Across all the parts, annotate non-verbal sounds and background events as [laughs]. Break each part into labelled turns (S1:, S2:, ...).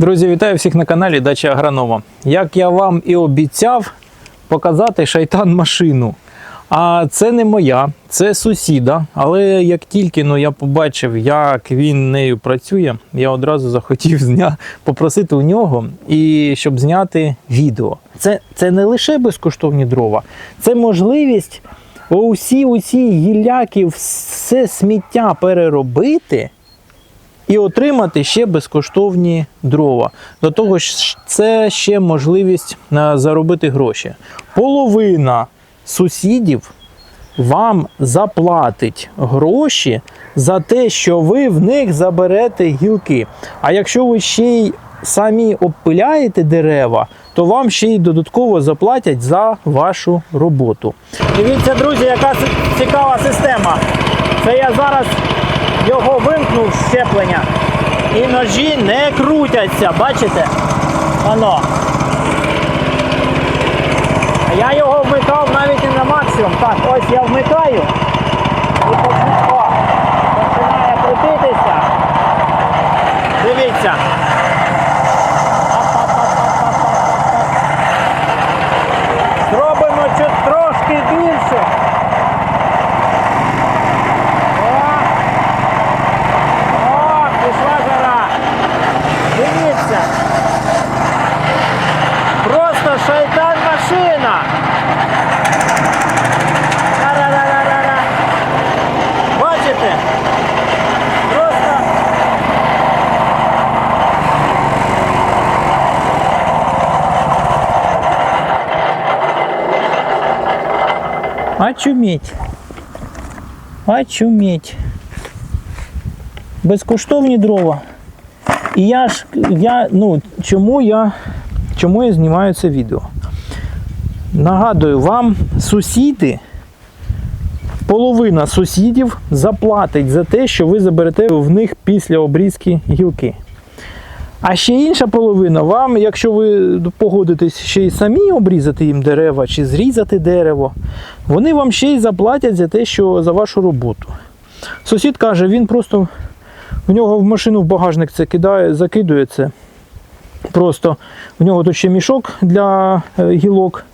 S1: Друзі, вітаю всіх на каналі Дача Агронома. Як я вам і обіцяв показати шайтан машину. А це не моя, це сусіда. Але як тільки ну, я побачив, як він нею працює, я одразу захотів [laughs] зня... попросити у нього і щоб зняти відео. Це, це не лише безкоштовні дрова, це можливість усі усі гілляки, все сміття переробити і отримати ще безкоштовні дрова. До того ж, це ще можливість е, заробити гроші. Половина сусідів вам заплатить гроші за те, що ви в них заберете гілки. А якщо ви ще й самі обпиляєте дерева, то вам ще й додатково заплатять за вашу роботу. Дивіться, друзі, яка цікава система. Це я зараз його вимкнув з щеплення. І ножі не крутяться, бачите? Воно. Я його вмикав навіть і на максимум. Так, ось я вмикаю. І почну- о, починає крутитися. Дивіться. Зробимо чуть трошки більше. О! О, пішла жара. Дивіться. Просто шайтан машина. Ра-ра-ра-ра-ра. Бачите? Просто Очуметь. Очуметь. Безкоштовні дрова. І я ж я, ну, чому я чому я знімаю це відео? Нагадую вам, сусіди, половина сусідів заплатить за те, що ви заберете в них після обрізки гілки. А ще інша половина вам, якщо ви погодитесь ще й самі обрізати їм дерева чи зрізати дерево, вони вам ще й заплатять за те, що за вашу роботу. Сусід каже, він просто в нього в машину в багажник це кидає, закидує це. Просто в нього тут ще мішок для е, гілок.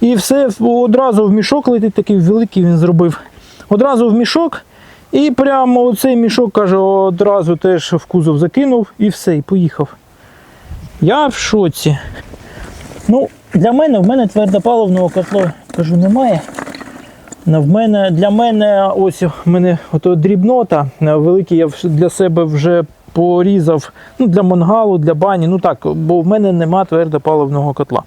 S1: І все одразу в мішок летить, такий великий він зробив. Одразу в мішок. І прямо оцей мішок, каже, одразу теж в кузов закинув і все, і поїхав. Я в шоці. Ну, для мене, в мене твердопаливного котло кажу, немає. Ну, В мене, для мене ось в мене ото дрібнота великий я для себе вже порізав ну, для мангалу, для бані. Ну так, бо в мене нема твердопаливного котла.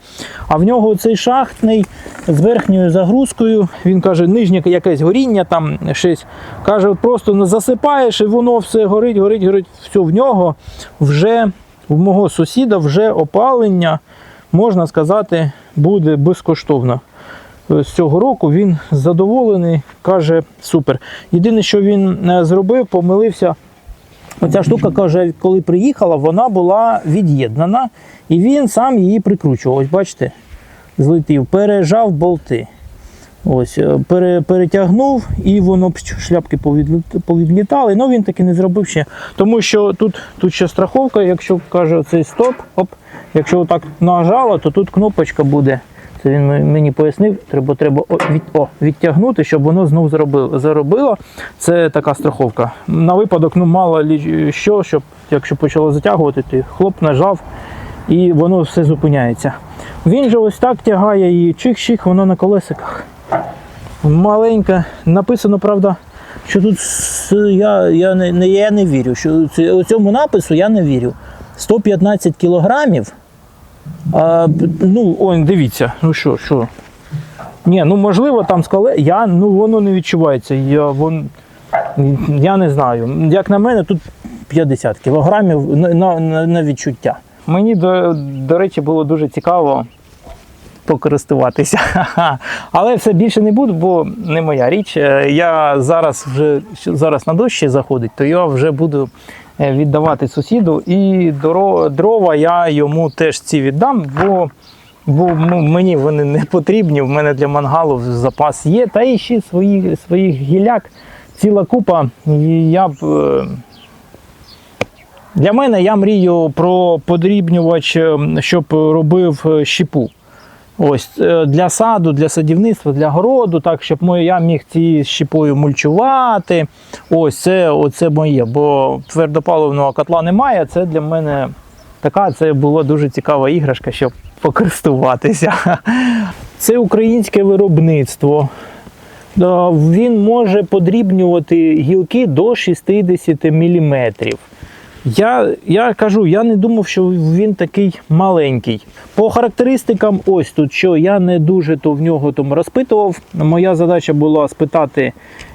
S1: А в нього цей шахтний з верхньою загрузкою. Він каже, нижнє якесь горіння, там щось. Каже, просто не засипаєш і воно все горить, горить, горить. Все, в нього вже, в мого сусіда, вже опалення, можна сказати, буде безкоштовно з цього року він задоволений, каже супер. Єдине, що він е, зробив, помилився. Оця штука каже, коли приїхала, вона була від'єднана, і він сам її прикручував. Ось бачите, злетів, пережав болти. Ось, е, пере, перетягнув і воно шляпки повідлітали. Ну він таки не зробив ще. Тому що тут, тут ще страховка, якщо каже цей стоп, оп, якщо отак нажало, то тут кнопочка буде. Це він мені пояснив, треба, треба від, о, відтягнути, щоб воно знов заробило. Це така страховка. На випадок, ну мало лі що, щоб якщо почало затягувати, ти хлоп нажав і воно все зупиняється. Він же ось так тягає її, чих-чих, воно на колесиках. Маленька. Написано, правда, що тут я, я, не, я не вірю. Що у цьому напису я не вірю. 115 кілограмів. А, ну, ой, дивіться, ну що, що. Ні, ну можливо, там з коле. Я, ну воно не відчувається. Я, вон, я не знаю. Як на мене, тут 50 кілограмів на, на, на, відчуття. Мені, до, до речі, було дуже цікаво покористуватися. [laughs] Але все більше не буду, бо не моя річ. Е, Я зараз вже зараз на дощ ще заходить, то я вже буду віддавати сусіду. І дрова я йому теж ці віддам, бо, бо мені вони не потрібні. В мене для мангалу запас є. Та і ще свої, своїх гіляк ціла купа. І я б. е, Для мене я мрію про подрібнювач, е, щоб робив е, щепу. Ось е, для саду, для садівництва, для городу, так, щоб я міг цією щепою мульчувати. Ось це оце моє, бо твердопаливного котла немає. Це для мене така це була дуже цікава іграшка, щоб покористуватися. [laughs] Це українське виробництво. Він може подрібнювати гілки до 60 мм. Я, я кажу, я не думав, що він такий маленький. По характеристикам, ось тут, що я не дуже то в нього там розпитував. Моя задача була спитати,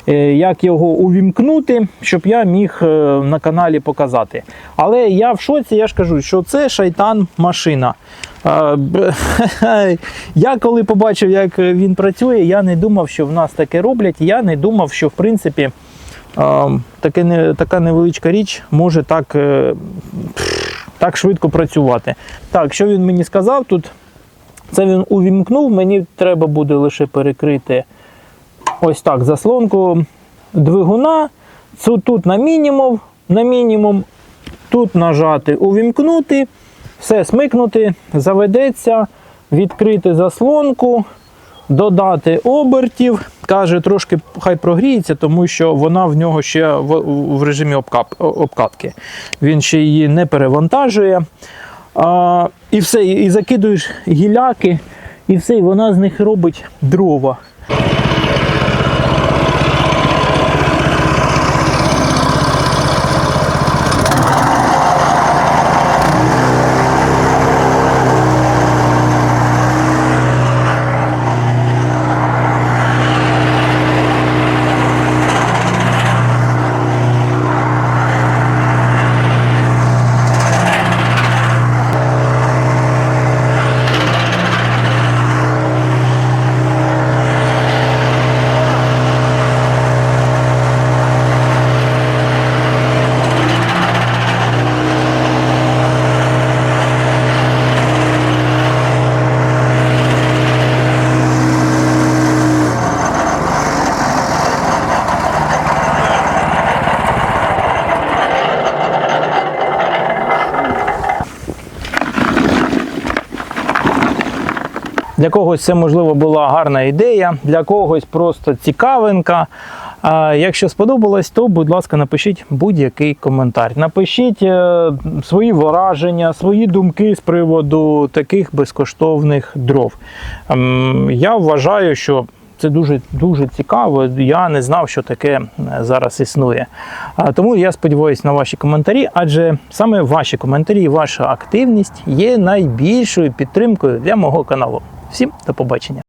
S1: е, як його увімкнути, щоб я міг е, на каналі показати. Але я в шоці, я ж кажу, що це шайтан машина. [laughs] Я коли побачив, як він працює, я не думав, що в нас таке роблять. Я не думав, що в принципі таке така невеличка річ може так, е, так швидко працювати. Так, що він мені сказав тут? Це він увімкнув, мені треба буде лише перекрити ось так заслонку двигуна. Цю тут на мінімум, на мінімум, тут нажати увімкнути, все смикнути, заведеться, відкрити заслонку, додати обертів. Каже, трошки хай прогріється, тому що вона в нього ще в, в режимі обкап, обкатки. Він ще її не перевантажує. А, і все, і, закидуєш гіляки, і все, і вона з них робить дрова. Для когось це можливо була гарна ідея, для когось просто цікавинка. Якщо сподобалось, то будь ласка, напишіть будь-який коментар. Напишіть е, свої враження, свої думки з приводу таких безкоштовних дров. Ем, Я вважаю, що це дуже дуже цікаво. Я не знав, що таке е, зараз існує. Тому я сподіваюся на ваші коментарі, адже саме ваші коментарі і ваша активність є найбільшою підтримкою для мого каналу. Всім до побачення.